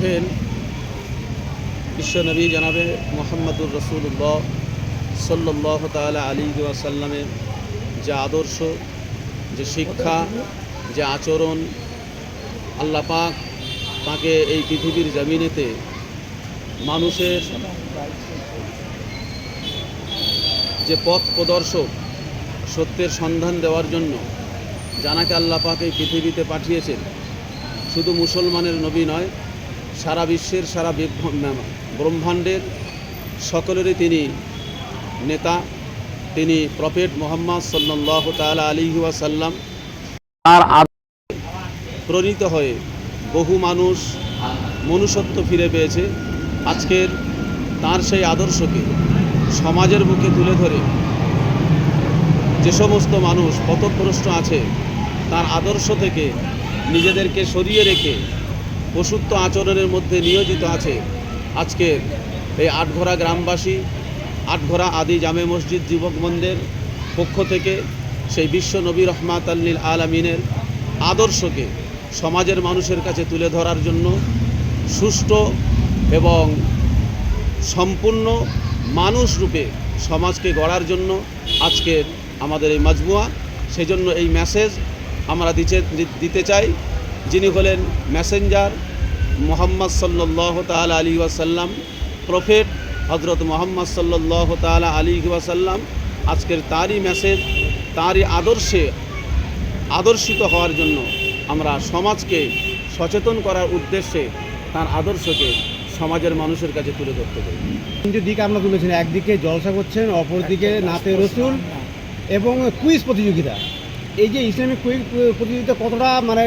দেখেন বিশ্বনবী জানাবে মোহাম্মদুর রসুল্লাহ সাল্লাহ তালা আলী ওয়াসাল্লামের যে আদর্শ, যে শিক্ষা, যে আচরণ আল্লাহ পাক তাকে এই পৃথিবীর জমিনেতে মানুষের যে পথ প্রদর্শক সত্যের সন্ধান দেওয়ার জন্য জানাকে আল্লাহ পাক এই পৃথিবীতে পাঠিয়েছেন, শুধু মুসলমানের নবী নয় সারা বিশ্বের, সারা ব্রহ্মাণ্ডের সকলেরই তিনি নেতা, তিনি প্রফেট মোহাম্মদ সাল্লাহ তালা আলী ওয়াসাল্লাম। তার প্রণীত হয়ে বহু মানুষ মনুষ্যত্ব ফিরে পেয়েছে। আজকের তার সেই আদর্শকে সমাজের মুখে তুলে ধরে যে সমস্ত মানুষ পথভ্রষ্ট আছে, তার আদর্শ থেকে নিজেদেরকে সরিয়ে রেখে পশুত্ব আচরণের মধ্যে নিয়োজিত আছে। আজকে এই আটঘরা গ্রামবাসী আটঘরা আদি জামে মসজিদ যুবক মন্দির পক্ষ থেকে সেই বিশ্ব নবী রহমাত আল্লিল আলমিনের আদর্শকে সমাজের মানুষের কাছে তুলে ধরার জন্য সুষ্ঠু এবং সম্পূর্ণ মানুষ রূপে সমাজকে গড়ার জন্য আজকের আমাদের এই মাজমুয়া। সেজন্য এই মেসেজ আমরা দিতে দিতে চাই। যিনি হলেন মেসেঞ্জার মোহাম্মদ সাল্লাহ তাল আলী ওয়াসাল্লাম, প্রফেট হজরত মোহাম্মদ সাল্লাহ তালা আলী ওয়াসাল্লাম। আজকের তারই মেসেজ তারই আদর্শে আদর্শিত হওয়ার জন্য আমরা সমাজকে সচেতন করার উদ্দেশ্যে তার আদর্শকে সমাজের মানুষের কাছে তুলে ধরতে পারি। তিনটে দিক আপনারা তুলেছেন একদিকে জলসা করছেন, অপরদিকে নাতে রসুল এবং কুইজ প্রতিযোগিতা। এই যে ইসলামিক কুইজ প্রতিযোগিতা কতটা মানে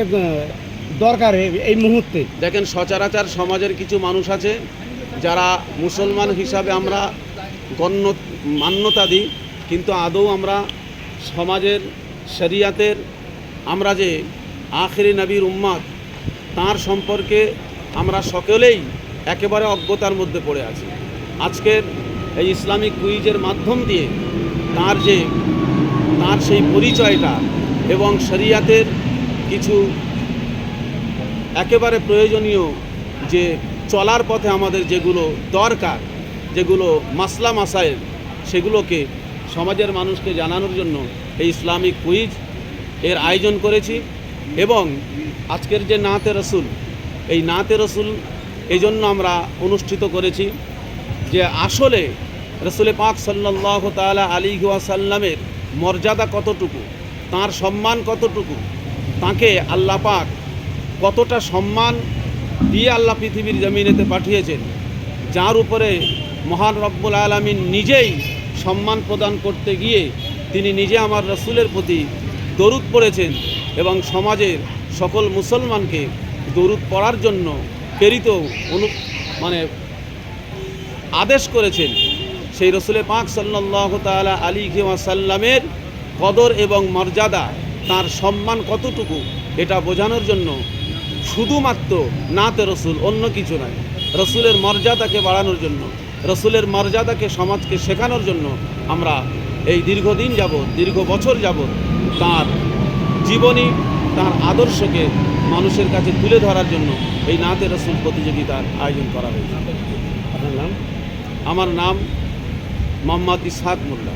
দরকার এই মুহূর্তে? দেখেন, সচরাচর সমাজের কিছু মানুষ আছে যারা মুসলমান হিসাবে আমরা গণ্য, মান্যতা দিই, কিন্তু আদৌ আমরা সমাজের, শরিয়াতের, আমরা যে আখেরি নবীর উম্মাদ, তার সম্পর্কে আমরা সকলেই একেবারে অজ্ঞতার মধ্যে পড়ে আছি। আজকের এই ইসলামিক কুইজের মাধ্যম দিয়ে তার যে, তার সেই পরিচয়টা এবং শরিয়াতের কিছু একেবারে প্রয়োজনীয় যে চলার পথে আমাদের যেগুলো দরকার, যেগুলো মাসলা মাসাইল সেগুলোকে সমাজের মানুষকে জানানোর জন্য এই ইসলামিক কুইজ এর আয়োজন করেছি এবং আজকের যে নাতে রসুল, এই নাতে রসুল এই জন্য আমরা অনুষ্ঠিত করেছি যে আসলে রসুলে পাক সাল্লাহ তালা আলী সাল্লামের মর্যাদা কতটুকু। তার সম্মান কতটুকু? তাকে আল্লাহ পাক কতটা সম্মান দিয়ে আল্লাহ পৃথিবীর জমিনেতে পাঠিয়েছেন, যার উপরে মহান রব্বুল আলমিন নিজেই সম্মান প্রদান করতে গিয়ে তিনি নিজে আমার রসুলের প্রতি দরুদ পড়েছেন এবং সমাজের সকল মুসলমানকে দরুদ পড়ার জন্য প্রেরিত অনু মানে আদেশ করেছেন। সেই রসুলের পাক সাল্লাহ তালা আলী সাল্লামের কদর এবং মর্যাদা তার সম্মান কতটুকু, এটা বোঝানোর জন্য শুধুমাত্র নাতে রসুল, অন্য কিছু নয়। রসুলের মর্যাদাকে বাড়ানোর জন্য, রসুলের মর্যাদাকে সমাজকে শেখানোর জন্য আমরা এই দীর্ঘদিন যাবৎ, দীর্ঘ বছর যাব তার জীবনী, তার আদর্শকে মানুষের কাছে তুলে ধরার জন্য এই নাতে রসুল প্রতিযোগিতার আয়োজন করা হয়েছে। আমার নাম মোহাম্মদ ইসহাক মোল্লা।